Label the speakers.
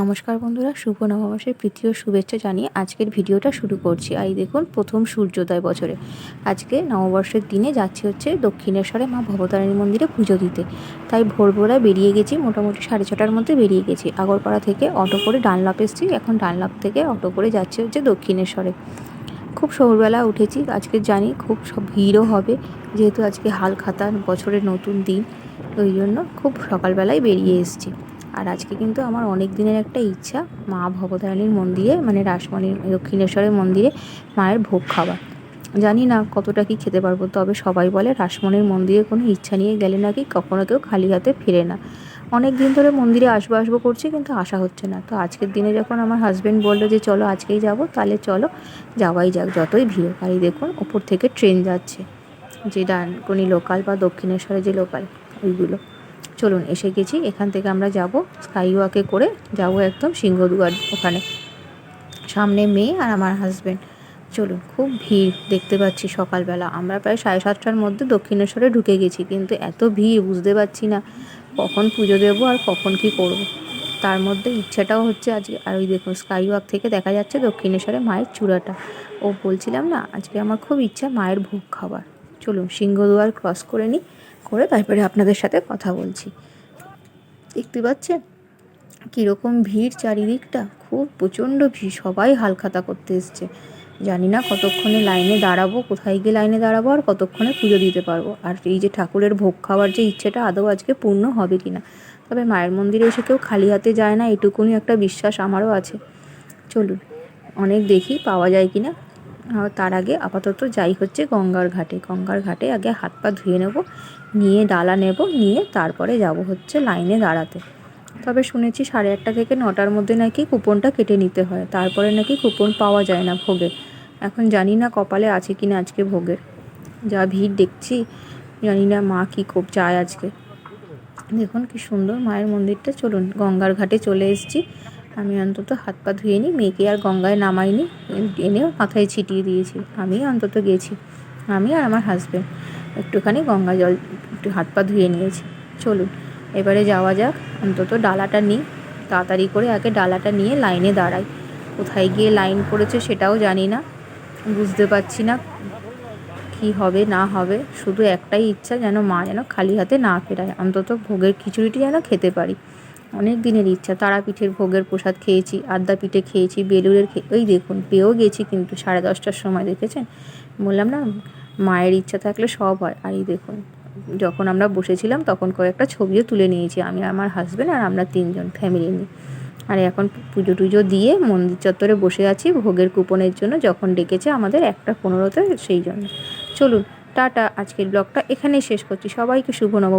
Speaker 1: নমস্কার বন্ধুরা, শুভ নববর্ষের প্রীতি ও শুভেচ্ছা জানিয়ে আজকের ভিডিওটা শুরু করছি। আর দেখুন, প্রথম সূর্যোদয় বছরে। আজকে নববর্ষের দিনে যাচ্ছি হচ্ছে দক্ষিণেশ্বরে মা ভবতারিণী মন্দিরে পুজো দিতে। তাই ভোরবেলা বেরিয়ে গেছি, মোটামুটি সাড়ে ছটার মধ্যে বেরিয়ে গেছি। আগরপাড়া থেকে অটো করে ডানলাপ এসেছি, এখন ডানলাপ থেকে অটো করে যাচ্ছি হচ্ছে দক্ষিণেশ্বরে। খুব সৌরবেলা উঠেছি, আজকে জানি খুব সব ভিড়ও হবে, যেহেতু আজকে হালখাতা বছরের নতুন দিন, ওই জন্য খুব সকালবেলায় বেরিয়ে এসেছি। আর আজকে কিন্তু আমার অনেক দিনের একটা ইচ্ছা, মা ভবতারিণীর মন্দিরে মানে রাসমণির দক্ষিণেশ্বরের মন্দিরে মায়ের ভোগ খাওয়া জানি না কতটা কি খেতে পারব, তবে সবাই বলে রাসমণির মন্দিরে কোনো ইচ্ছা নিয়ে গেলে নাকি কখনো কেউ খালি হাতে ফিরে না। অনেক দিন ধরে মন্দিরে আসব আসব করছি, কিন্তু আসা হচ্ছে না। তো আজকের দিনে যখন আমার হাজব্যান্ড বলল যে, চলো আজকেই যাব, তাহলে চলো যাওয়াই যাক, যতই ভিড় এই দেখুন, ওপর থেকে ট্রেন যাচ্ছে। যে ডানকুনি লোকাল বা দক্ষিণেশ্বরে যে লোকাল ওইগুলো। চলুন, এসে গেছি। এখান থেকে আমরা যাব স্কাই ওয়াকে করে। যাব একদম সিংহদুয়ার ওখানে। সামনে মেয়ে আর আমার হাজব্যান্ড চলুন, খুব ভিড় দেখতে পাচ্ছি সকালবেলা। আমরা প্রায় সাড়ে সাতটার মধ্যে দক্ষিণেশ্বরে ঢুকে গেছি, কিন্তু এত ভিড় বুঝতে পারছি না কখন পুজো দেবো আর কখন কি করব। তার মধ্যে ইচ্ছাটাও হচ্ছে আজকে। আর ওই দেখুন স্কাই ওয়াক থেকে দেখা যাচ্ছে দক্ষিণেশ্বরে মায়ের চূড়াটা। ও বলছিলাম না, আজকে আমার খুব ইচ্ছা মায়ের ভোগ খাবার। চলুন সিংহদুয়ার ক্রস করে নিই, করে তারপরে আপনাদের সাথে কথা বলছি। দেখতে পাচ্ছেন? কীরকম ভিড় চারিদিকটা, খুব প্রচণ্ড ভিড়। সবাই হালখাতা করতে এসছে। জানি না কতক্ষণে লাইনে দাঁড়াবো, কোথায় গিয়ে লাইনে দাঁড়াবো আর কতক্ষণে পুজো দিতে পারব। আর এই যে ঠাকুরের ভোগ খাওয়ার যে ইচ্ছেটা, আদৌ আজকে পূর্ণ হবে কি না তবে মায়ের মন্দিরে এসে কেউ খালি হাতে যায় না, এটুকুনি একটা বিশ্বাস আমারও আছে। চলুন, অনেক দেখি পাওয়া যায় কি না তার আগে আপাতত যাই হচ্ছে গঙ্গার ঘাটে। গঙ্গার ঘাটে আগে হাত পা ধুয়ে নেব, নিয়ে ডালা নেব, নিয়ে তারপরে যাব হচ্ছে লাইনে দাঁড়াতে। তবে শুনেছি সাড়ে আটটা থেকে নটার মধ্যে নাকি কুপনটা কেটে নিতে হয়, তারপরে নাকি কুপন পাওয়া যায় না ভোগের এখন জানি না কপালে আছে কি না আজকে ভোগের। যা ভিড় দেখছি, জানি না মা কী খুব চায় আজকে। দেখুন কি সুন্দর মায়ের মন্দিরটা, চলুন গঙ্গার ঘাটে চলে এসেছি। আমি অন্তত হাত পা ধুয়ে নিই মেয়েকে আর গঙ্গায় নামাইনি, এনেও মাথায় ছিটিয়ে দিয়েছি। আমি অন্তত গেছি, আমি আর আমার হাজব্যান্ড একটুখানি গঙ্গা জল, একটু হাত পা ধুয়ে নিয়েছি। চলুন, এবারে যাওয়া যাক, অন্তত ডালাটা নিই তাড়াতাড়ি করে আগে ডালাটা নিয়ে লাইনে দাঁড়াই। কোথায় গিয়ে লাইন পড়েছে সেটাও জানি না, বুঝতে পারছি না কি হবে, না হবে। শুধু একটাই ইচ্ছা, যেন মা যেন খালি হাতে না ফেরায়, অন্তত ভোগের খিচুড়িটি যেন খেতে পারি। অনেক দিনের ইচ্ছা, তারাপীঠের ভোগের প্রসাদ খেয়েছি আদ্যা পিঠে খেয়েছি বেলুরের ওই দেখুন, পেয়েও গেছি কিন্তু সাড়ে দশটার সময়, দেখেছেন? বললাম, না, মায়ের ইচ্ছা থাকলে সব হয়। আর এই দেখুন, যখন আমরা বসেছিলাম তখন কয়েকটা ছবিও তুলে নিয়েছি, আমি, আমার হাজব্যান্ড আর আমরা তিনজন ফ্যামিলি নিয়ে। আর এখন পুজো টুজো দিয়ে মন্দির চত্বরে বসে আছি, ভোগের কুপনের জন্য, যখন ডেকেছে আমাদের একটা পনেরোতে সেই জন্য চলুন, টাটা, আজকের ব্লগটা এখানেই শেষ করছি। সবাইকে শুভ নব